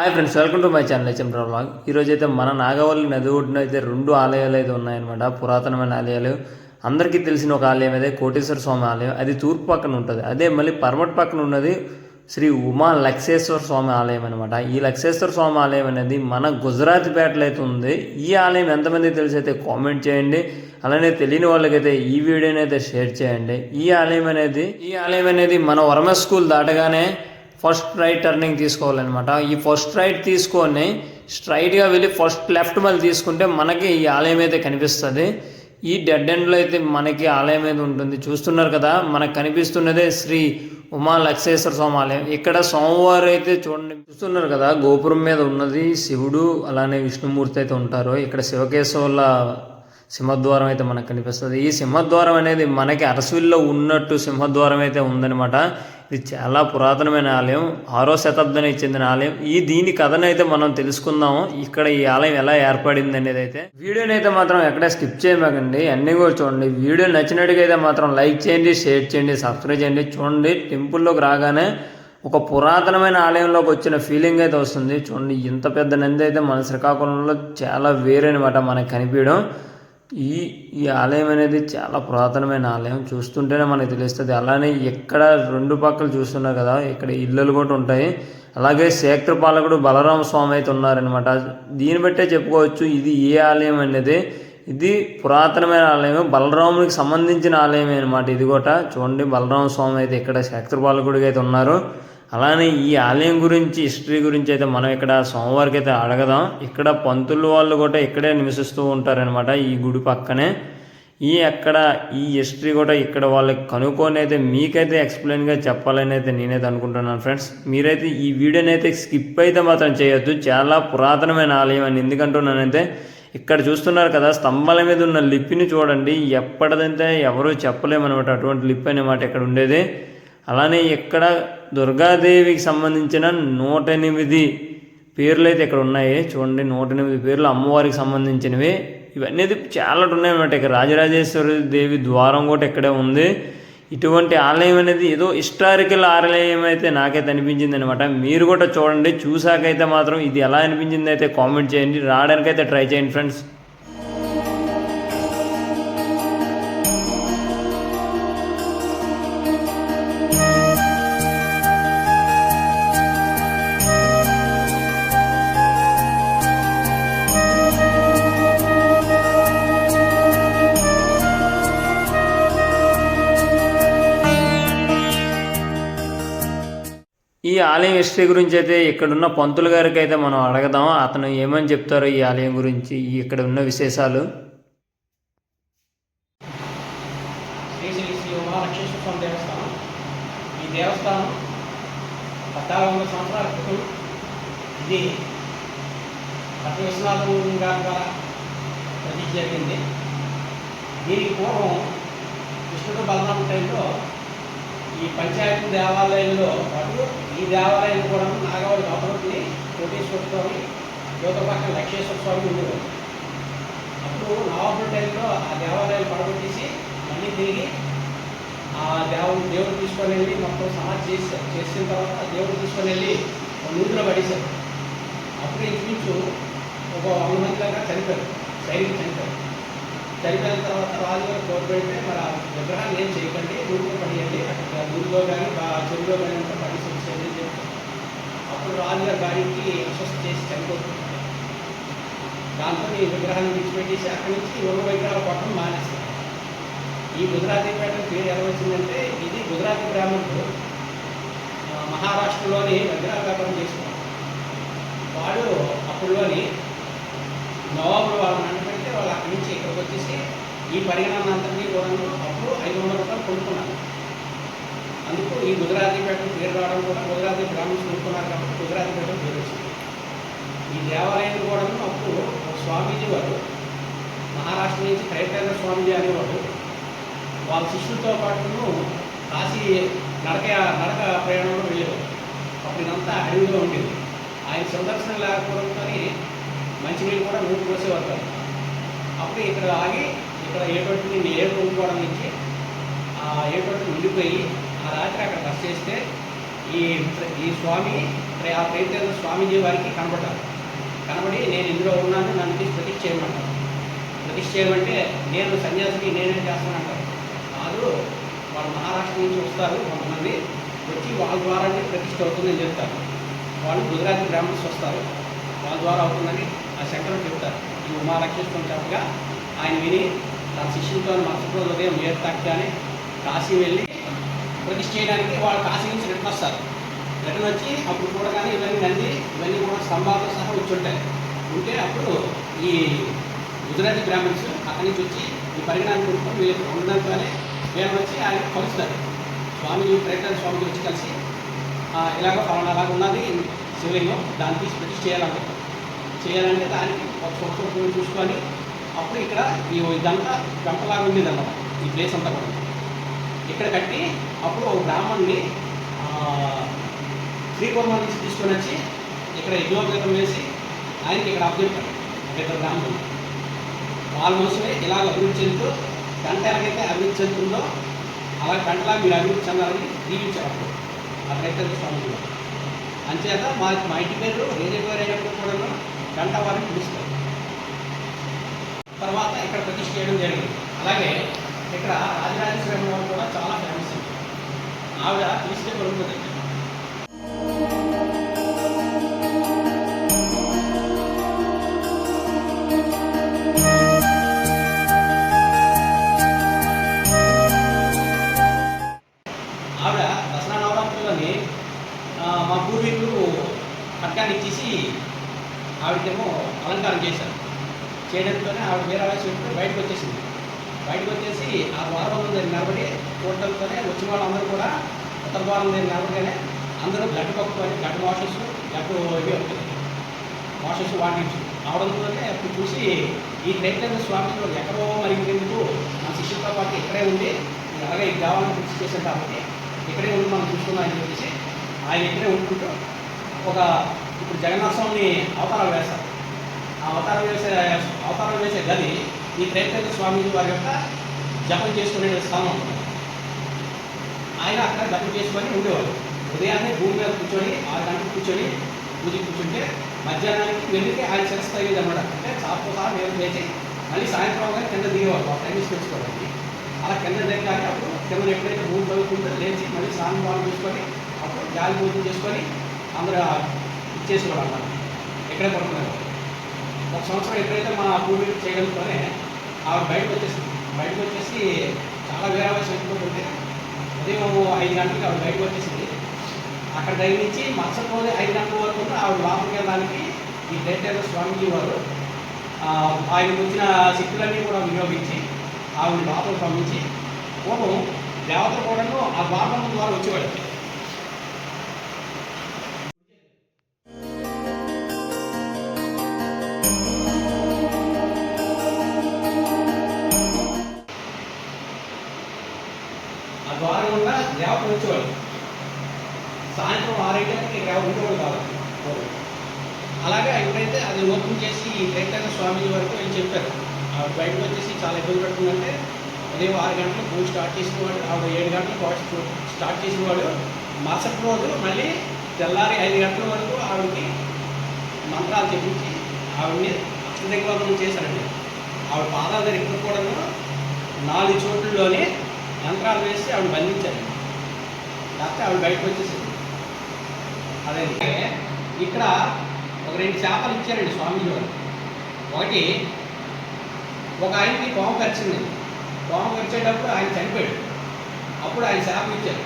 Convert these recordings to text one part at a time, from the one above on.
Hi friends welcome to my channel H M blog ఈరోజు అయితే మన నాగవల్లి నది ఒడ్డున అయితే రెండు ఆలయాలు అయితే ఉన్నాయన్నమాట. పురాతనమైన ఆలయాలు. అందరికీ తెలిసిన ఒక ఆలయం అయితే కోటేశ్వర స్వామి ఆలయం. అది తూర్పు పక్కన ఉంటుంది. అదే మళ్ళీ పర్మట్ పక్కన ఉన్నది శ్రీ ఉమా లక్షేశ్వర స్వామి ఆలయం అనమాట ఈ లక్షేశ్వర స్వామి ఆలయం అనేది మన గుజరాత్ పేటలో అయితే ఉంది. ఈ ఆలయం ఎంతమంది తెలిసి అయితే కామెంట్ చేయండి. అలానే తెలియని వాళ్ళకైతే ఈ వీడియోని అయితే షేర్ చేయండి. ఈ ఆలయం అనేది ఈ ఆలయం అనేది మన వరమ స్కూల్ దాటగానే ఫస్ట్ రైట్ టర్నింగ్ తీసుకోవాలన్నమాట. ఈ ఫస్ట్ రైట్ తీసుకొని స్ట్రైట్గా వెళ్ళి ఫస్ట్ లెఫ్ట్ మళ్ళీ తీసుకుంటే మనకి ఈ ఆలయం అయితే కనిపిస్తుంది. ఈ డెడ్ ఎండ్లో అయితే మనకి ఆలయం అయితే ఉంటుంది. చూస్తున్నారు కదా మనకు కనిపిస్తున్నదే శ్రీ ఉమా లక్ష్మేశ్వర స్వామి ఆలయం. ఇక్కడ సోమవారం అయితే చూడండి చూస్తున్నారు కదా గోపురం మీద ఉన్నది శివుడు అలానే విష్ణుమూర్తి అయితే ఉంటారు. ఇక్కడ శివకేశవుల సింహద్వారం అయితే మనకు కనిపిస్తుంది. ఈ సింహద్వారం అనేది మనకి అరసవిల్లో ఉన్నట్టు సింహద్వారం అయితే ఉందన్నమాట. ఇది చాలా పురాతనమైన ఆలయం. ఆరో శతాబ్దానికి చెందిన ఆలయం. ఈ దీని కథను అయితే మనం తెలుసుకుందాము. ఇక్కడ ఈ ఆలయం ఎలా ఏర్పడింది అనేది అయితే. వీడియోని అయితే మాత్రం ఎక్కడ స్కిప్ చేయమాకండి అన్నీ కూడా చూడండి. వీడియో నచ్చినట్టుగా అయితే మాత్రం లైక్ చేయండి షేర్ చేయండి సబ్స్క్రైబ్ చేయండి. చూడండి టెంపుల్లోకి రాగానే ఒక పురాతనమైన ఆలయంలోకి వచ్చిన ఫీలింగ్ అయితే వస్తుంది. చూడండి ఇంత పెద్ద నంది అయితే మన శ్రీకాకుళంలో చాలా వేరనమాట మనకు కనిపించడం. ఈ ఈ ఆలయం అనేది చాలా పురాతనమైన ఆలయం. చూస్తుంటేనే మనకు తెలుస్తుంది. అలానే ఎక్కడ రెండు పక్కలు చూస్తున్నారు కదా ఇక్కడ ఇళ్ళలు కూడా ఉంటాయి. అలాగే శేఖరపాలకుడు బలరామ స్వామి అయితే ఉన్నారనమాట దీన్ని బట్టే చెప్పుకోవచ్చు ఇది ఏ ఆలయం అనేది. ఇది పురాతనమైన ఆలయం బలరామునికి సంబంధించిన ఆలయమే అనమాట ఇది కూడా. చూడండి బలరామ స్వామి అయితే ఇక్కడ శేఖరపాలకుడికి అయితే ఉన్నారు. అలానే ఈ ఆలయం గురించి హిస్టరీ గురించి అయితే మనం ఇక్కడ సోమవారికి అయితే అడగదాం. ఇక్కడ పంతులు వాళ్ళు కూడా ఇక్కడే నివసిస్తూ ఉంటారనమాట ఈ గుడి పక్కనే. ఈ అక్కడ ఈ హిస్టరీ కూడా ఇక్కడ వాళ్ళకి కనుక్కొని అయితే మీకైతే ఎక్స్ప్లెయిన్గా చెప్పాలని అయితే నేనైతే అనుకుంటున్నాను ఫ్రెండ్స్ మీరైతే ఈ వీడియోని అయితే స్కిప్ అయితే మాత్రం చేయొద్దు. చాలా పురాతనమైన ఆలయం అని ఎందుకంటున్నానంటే ఇక్కడ చూస్తున్నారు కదా స్తంభాల మీద ఉన్న లిపిని చూడండి. ఎప్పటిదంటే ఎవరూ చెప్పలేమన్నమాట అటువంటి లిప్ అనమాట ఇక్కడ ఉండేది. అలానే ఇక్కడ దుర్గాదేవికి సంబంధించిన నూట ఎనిమిది పేర్లు అయితే ఇక్కడ ఉన్నాయి. చూడండి నూట ఎనిమిది పేర్లు అమ్మవారికి సంబంధించినవి. ఇవన్నీ చాలా ఉన్నాయి అన్నమాట. ఇక్కడ రాజరాజేశ్వరి దేవి ద్వారం కూడా ఇక్కడే ఉంది. ఇటువంటి ఆలయం అనేది ఏదో హిస్టారికల్ ఆలయం అయితే నాకైతే అనిపించింది అనమాట మీరు కూడా చూడండి చూసాకైతే మాత్రం ఇది ఎలా అనిపించింది అయితే కామెంట్ చేయండి. రావడానికైతే ట్రై చేయండి ఫ్రెండ్స్. ఆలయం హిస్టరీ గురించి అయితే ఇక్కడున్న పంతులు గారికి అయితే మనం అడగదాం. అతను ఏమని చెప్తారో ఈ ఆలయం గురించి ఇక్కడ ఉన్న విశేషాలు? దేవస్థానం. ఈ దేవస్థానం పద్నాలుగు వందల సంవత్సరాల క్రితం ఇది పట్ట విశ్వనాథం గారి ద్వారా జరిగింది. దీనికి పూర్వం కృష్ణుడు బలరామ టైంలో ఈ పంచాయతీ దేవాలయంలో పాటు ఈ దేవాలయం కూడా నాగవాడి అవతలకి కోటేశ్వర స్వామి యువత పక్కన లక్ష్మేశ్వర స్వామి ఉండేవారు. అప్పుడు నవాబుల టైంలో ఆ దేవాలయాలు పడగొట్టేసి మళ్ళీ తిరిగి ఆ దేవుడు దేవుడు తీసుకొని వెళ్ళి మొత్తం సమాధి చేశారు చేసిన తర్వాత ఆ దేవుడు తీసుకొని వెళ్ళి ఒక నూతిలో పడేశారు. అప్పుడు ఇంచుమించు ఒక వంద మంది దాకా చనిపోయారు. సైనికులు చనిపోయారు. చనిపోయిన తర్వాత రాజుగారు కోరుకుంటే మరి ఆ విగ్రహాన్ని ఏం చేయకండి నూతిలో పడేయండి అక్కడ నూతిలో కానీ చెరువులో కానీ అంతా పడేసి వచ్చేయండి అని చెప్పారు అప్పుడు అస్వస్థ చేసి చనిపోతుంది. దాంతో ఈ విగ్రహాన్ని విడిచిపెట్టేసి అక్కడి నుంచి రెండు విగ్రహాలు పట్టడం మానేస్తారు ఈ గుజరాతీ పేట పేరు ఎలా వచ్చిందంటే ఇది గుజరాతీ బ్రాహ్మణుడు మహారాష్ట్రలోని విగ్రహాల వ్యాపారం చేసుకున్నాడు వాడు అప్పుడులోని నవాబులు వాళ్ళని అంటే వాళ్ళు అక్కడి నుంచి ఇక్కడికి వచ్చేసి ఈ పరిగణన అంతటినీ కూడా అప్పుడు ఐదు వందల రూపాయలు కొనుక్కున్నారు. అందుకు ఈ గుజరాతీ పేరు రావడం కూడా గుజరాతీ బ్రాహ్మణ్స్ కొనుక్కున్నారు కాబట్టి గుజరాతీ పేరు వచ్చింది. ఈ దేవాలయం కూడా అప్పుడు ఒక స్వామీజీ వారు మహారాష్ట్ర నుంచి కైతేంద్ర స్వామీజీ అనేవాడు వాళ్ళ శిష్యులతో పాటును కాశీ నడక నడక ప్రయాణంలో వెళ్ళేవారు. అప్పుడు ఇదంతా అడవిలో ఉండేది. ఆయన సందర్శన లేకపోవడంతో మంచినీళ్ళు కూడా నూరు పోసేవారు కాదు. అప్పుడు ఇక్కడ ఆగి ఇక్కడ ఏటువంటి ఏడు కొనుక్కోవడం నుంచి ఆ ఏటువంటి ఉండిపోయి ఆ రాత్రి అక్కడ బస్ చేస్తే ఈ ఈ స్వామి ఆ ప్రేతేంద్ర స్వామీజీ వారికి కనబడ్డారు. కనబడి నేను ఇందులో ఉన్నాను నన్ను తీసి ప్రతిష్ఠ చేయమంటారు ప్రతిష్ఠ చేయమంటే నేను సన్యాసికి నేనేం చేస్తానంటారు. కాదు వాళ్ళు మహారాష్ట్ర నుంచి వస్తారు కొంతమంది వచ్చి వాళ్ళ ద్వారానే ప్రతిష్ఠ అవుతుందని చెప్తారు. వాళ్ళు గుజరాతీ బ్రాహ్మణ్స్ వస్తారు వాళ్ళ ద్వారా అవుతుందని ఆ శంకరుడు చెప్తారు. ఈ ఉమాలక్ష్మీశ్వరం చెప్పగా ఆయన విని తన శిష్యులతో మరుసటి రోజు ఉదయం ఏర్తాక్గానే కాశీ వెళ్ళి ప్రతిష్ఠ చేయడానికి వాళ్ళు కాశీ నుంచి రిటర్న్ వస్తారు రిటర్న్ వచ్చి అప్పుడు చూడగానే ఇవన్నీ నంది ఇవన్నీ కూడా స్తంభాలతో సహా వచ్చి ఉంటాయి ఉంటే అప్పుడు ఈ గుజరాతీ బ్రాహ్మణ్స్ అక్కడి నుంచి వచ్చి ఈ పరిగణాన్ని కొనుక్కొని వీళ్ళు ఉండడంతోనే వీళ్ళు వచ్చి ఆయన కలుస్తారు స్వామి ప్రేతన స్వామికి వచ్చి కలిసి ఇలాగ ఫలానా అలాగ ఉన్నది శివలింగం దాన్ని తీసి ప్రతిష్ఠ చేయాలంటే. చేయాలంటే దానికి ఒక సంవత్సరం చూసుకొని అప్పుడు ఇక్కడ ఈ ఇదంతా గంపలాగా ఉండేది అన్నమాట ఈ ప్లేస్ అంతా కూడా. ఇక్కడ కట్టి అప్పుడు ఒక బ్రాహ్మణ్ణి ఆ, నుంచి తీసుకొని వచ్చి ఇక్కడ యజ్ఞోపేతం వేసి ఆయనకి ఇక్కడ అప్పచెప్పారు ఇక్కడ బ్రాహ్మణులు వాళ్ళ మనసునే ఇలాగ అభివృద్ధి చెందుతూ గంట ఎలాగైతే అభివృద్ధి చెందుతుందో అలా గంటలా మీరు అభివృద్ధి చెందాలని దీవించారు అక్కడ స్వామి అంచేత మా మా ఇంటి పేరు రేజే అయినప్పుడు కూడా గంట వారిని పిలుస్తారు. తర్వాత ఇక్కడ ప్రతిష్ఠ చేయడం జరిగింది. అలాగే ఇక్కడ రాజరాజేశ్వరం కూడా చాలా ఫేమస్. ఆవిడ పిలిస్తే పలుకుతుంది ఉత్తర ద్వారం దగ్గర నిలబడిగానే అందరూ గడ్డ పక్కుని గడ్డ వాషెస్ గడ్డ ఇవి అవుతుంది వాషెస్ వాటించు అవడంతోనే అప్పుడు చూసి ఈ ప్రేతేంద్ర స్వామి ఎక్కడో మరి మన శిష్యులతో పాటు ఇక్కడే ఉండి అలాగే ఈ దేవాలయం కృషి చేశాం కాబట్టి ఇక్కడే ఉండి మనం చూసుకున్నాం అని చెప్పేసి ఆయన ఇక్కడే ఉంటుంటూ ఒక ఇప్పుడు జగన్నాథ స్వామిని అవతారాలు వేస్తారు. ఆ అవతారం వేసే అవతారం వేసే గది ఈ ప్రేతేంద్ర స్వామి వారి యొక్క జపం చేసుకునే స్థానం ఆయన అక్కడ జపం చేసుకొని ఉండేవాళ్ళు ఉదయాన్నే భూమి మీద కూర్చొని ఆరు గంటలు కూర్చొని పూజ కూర్చుంటే మధ్యాహ్నానికి వెళ్ళితే ఆయన శిరస్సు తగిలేదు అనమాట అంటే చాపు సార్ మేము లేచి మళ్ళీ సాయంత్రం అవగానే కింద దిగేవాళ్ళు ఆ టైం తెచ్చుకోవడానికి అలా కింద దిగాలి అప్పుడు కింద ఎప్పుడైతే భూమి తగ్గుతుందో లేచి మళ్ళీ స్నానం బాగా చూసుకొని అప్పుడు గాలి పూజ చేసుకొని అందరూ ఇచ్చేసేవాడు అన్నమాట ఇక్కడే పడుతున్నారు ఒక సంవత్సరం ఎప్పుడైతే మా భూమి చేయగలుగుతానే ఆవిడ బయటకు వచ్చేసింది. బయటకు వచ్చేసి చాలా వేరే ఉదయం ఐదు గంటలకు ఆవిడ బయటకు వచ్చేసింది. అక్కడ దగ్గర నుంచి మరుసటి రోజు ఐదు గంటల వరకు ఆవిడ లోపలికి వెళ్ళడానికి ఈ డైరెక్టర్ స్వామిజీ వారు ఆ, ఆయనకు వచ్చిన శక్తులన్నీ కూడా వినియోగించి ఆవిడ లోపలికి పంపించి పూర్వం దేవతలు కూడాను ఆ ద్వారం ద్వారా వచ్చేవాడు సాయంత్రం ఆరైంటికి ఎవరు ఉండేవాడు కాదు అలాగే ఎప్పుడైతే అది ఓపెన్ చేసి ఈ స్వామి వరకు వెళ్ళి చెప్పారు. ఆవిడ బయటకు వచ్చేసి చాలా ఇబ్బంది పడుతుందంటే ఉదయం ఆరు గంటలకు పూజ స్టార్ట్ చేసినవాడు ఆవిడ ఏడు గంటలకు వాచ్ స్టార్ట్ చేసినవాడు మరుసటి రోజు మళ్ళీ తెల్లారి ఐదు గంటల వరకు ఆవిడకి మంత్రాలు చెప్పించి ఆవిడని అష్టదిగ్బంధనం చేశారండి. ఆవిడ పాదాల దగ్గర కూడా నాలుగు చోట్లలోనే యంత్రాలు వేసి ఆవిడ బంధించారండి. లేకపోతే ఆవిడ బయటకు వచ్చేసి అదే ఇక్కడ ఒక రెండు చేపలు ఇచ్చారండి స్వామీజీ వారు ఒకటి ఒక ఆయనకి పాము కరిచింది పాము కరిచేటప్పుడు ఆయన చనిపోయాడు. అప్పుడు ఆయన శాపం ఇచ్చారు.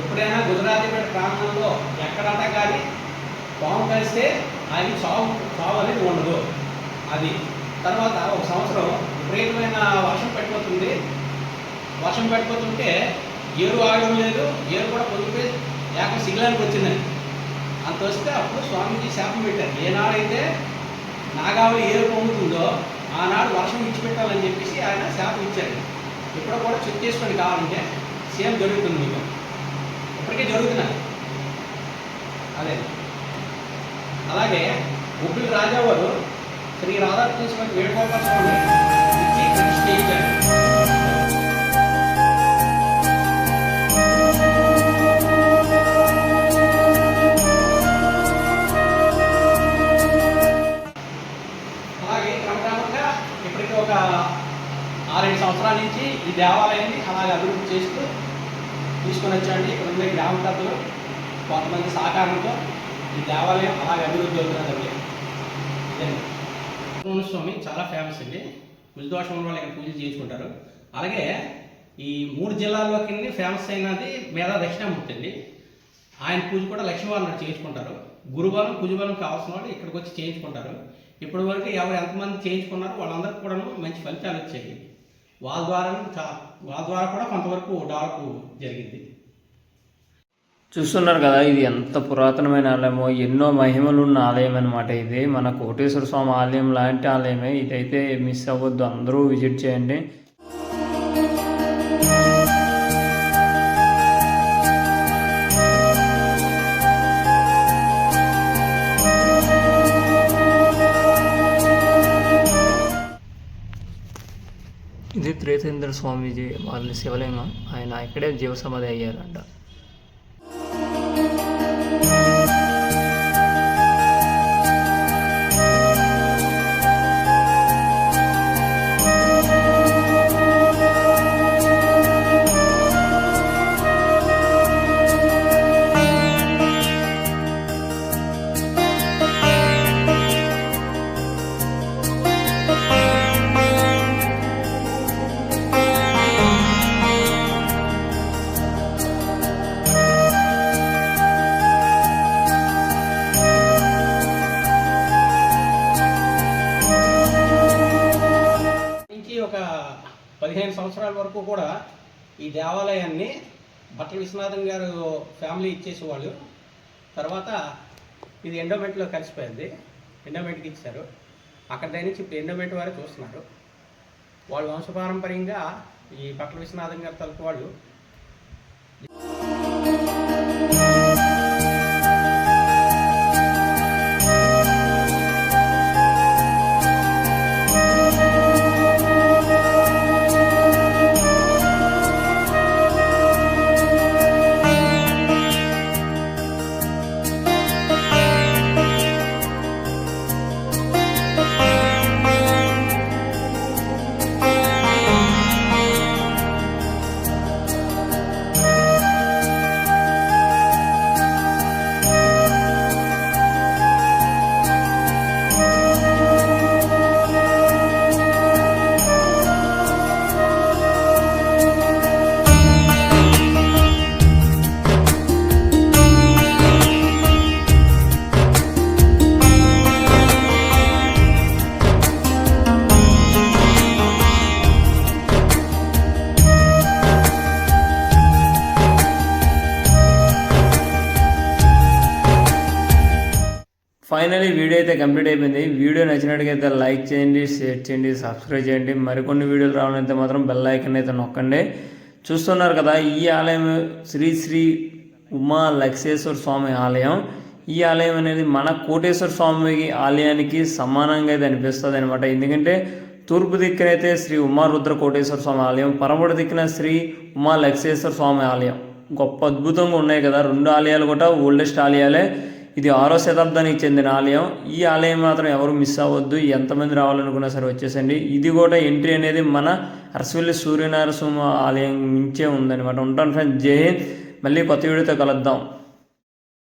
ఎప్పుడైనా గుజరాతీపేట ప్రాంతంలో ఎక్కడన్నా కానీ పాము కలిస్తే ఆయన చావు చావు అనేది ఉండదు. అది తర్వాత ఒక సంవత్సరం విపరీతమైన వర్షం పడిపోతుంది. వర్షం పడిపోతుంటే ఏరు ఆగడం లేదు. ఏరు కూడా పొంగిపోయి ఏక సిగ్లానికి వచ్చిందండి. అంత వస్తే అప్పుడు స్వామీజీ శాపం పెట్టారు. ఏనాడైతే నాగావళి ఏరు పొంగుతుందో ఆనాడు వర్షం ఇచ్చిపెట్టాలని చెప్పేసి ఆయన శాపం ఇచ్చారు. ఇప్పుడు కూడా చెక్ చేసుకోండి కావాలంటే సేమ్ జరుగుతుంది మీకు. ఇప్పటికే జరుగుతున్నాయి. అదే. అలాగే ఉబ్బిలి రాజావారు శ్రీ రాధాకృష్ణ వేణుగోపాల స్వామి ఇచ్చి ఒక ఆరేడు సంవత్సరాల నుంచి ఈ దేవాలయాన్ని అలాగే అభివృద్ధి చేస్తూ తీసుకొని వచ్చాండి ఇక్కడ ఉండే గ్రామ పెద్దలు కొంతమంది సహకారంతో ఈ దేవాలయం అలాగే అభివృద్ధి అవుతున్నదండి ఇదండి. స్వామి చాలా ఫేమస్ అండి. కుజదోషం వాళ్ళు ఇక్కడ పూజలు చేయించుకుంటారు. అలాగే ఈ మూడు జిల్లాల్లోకి ఫేమస్ అయినది మేధా దక్షిణామూర్తి అండి. ఆయన పూజ కూడా లక్ష్మీవారం నాడు చేయించుకుంటారు. గురుబలం కుజబలం కావాల్సిన వాళ్ళు ఇక్కడికి వచ్చి చేయించుకుంటారు. ఇప్పటి వరకు ఎవరు ఎంతమంది చేయించుకున్నారో వాళ్ళందరికీ కూడా మంచి ఫలితాలు వచ్చాయి. వాళ్ళ ద్వారా వాళ్ళ ద్వారా కూడా కొంతవరకు డెవలప్ జరిగింది. చూస్తున్నారు కదా ఇది ఎంత పురాతనమైన ఆలయమో ఎన్నో మహిమలు ఉన్న ఆలయం అనమాట ఇది. మన కోటేశ్వర స్వామి ఆలయం లాంటి ఆలయమే. ఇదైతే మిస్ అవ్వద్దు. అందరూ విజిట్ చేయండి. ఇది స్వామీజీ వాళ్ళ శివలింగం ఆయన ఇక్కడే జీవసమాధి అయ్యారంట. పదిహేను సంవత్సరాల వరకు కూడా ఈ దేవాలయాన్ని బట్టల విశ్వనాథం గారు ఫ్యామిలీ ఇచ్చేసేవాళ్ళు. తర్వాత ఇది ఎండోమెంట్లో కలిసిపోయింది. ఎండోమెంట్కి ఇచ్చారు. అక్కడ దగ్గర నుంచి ఇప్పుడు ఎండోమెంట్ వారే చూస్తున్నారు. వాళ్ళు వంశపారంపర్యంగా ఈ బట్టల విశ్వనాథం గారి తలుపు వాళ్ళు ఫైనలీ వీడియో అయితే కంప్లీట్ అయిపోయింది. వీడియో నచ్చినట్టుగా లైక్ చేయండి షేర్ చేయండి సబ్స్క్రైబ్ చేయండి. మరికొన్ని వీడియోలు రావాలంటే మాత్రం బెల్ ఐకన్ అయితే నొక్కండి. చూస్తున్నారు కదా ఈ ఆలయం శ్రీ శ్రీ ఉమా లక్ష్మేశ్వర స్వామి ఆలయం. ఈ ఆలయం అనేది మన కోటేశ్వర స్వామి ఆలయానికి సమానంగా అయితే అనిపిస్తుంది అనమాట ఎందుకంటే తూర్పు దిక్కునైతే శ్రీ ఉమా రుద్ర కోటేశ్వర స్వామి ఆలయం పరమటి దిక్కున శ్రీ ఉమా లక్ష్మేశ్వర స్వామి ఆలయం. గొప్ప అద్భుతంగా ఉన్నాయి కదా. రెండు ఆలయాలు కూడా ఓల్డెస్ట్ ఆలయాలే. ఇది ఆరో శతాబ్దానికి చెందిన ఆలయం. ఈ ఆలయం మాత్రం ఎవరు మిస్ అవ్వద్దు. ఎంతమంది రావాలనుకున్నా సరే వచ్చేసండి. ఇది కూడా ఎంట్రీ అనేది మన అరసవల్లి సూర్యనారసింహ ఆలయం నుంచే ఉందన్నమాట. ఉంటాను ఫ్రెండ్స్ జై హింద్. మళ్ళీ కొత్త వీడియోతో కలుద్దాం.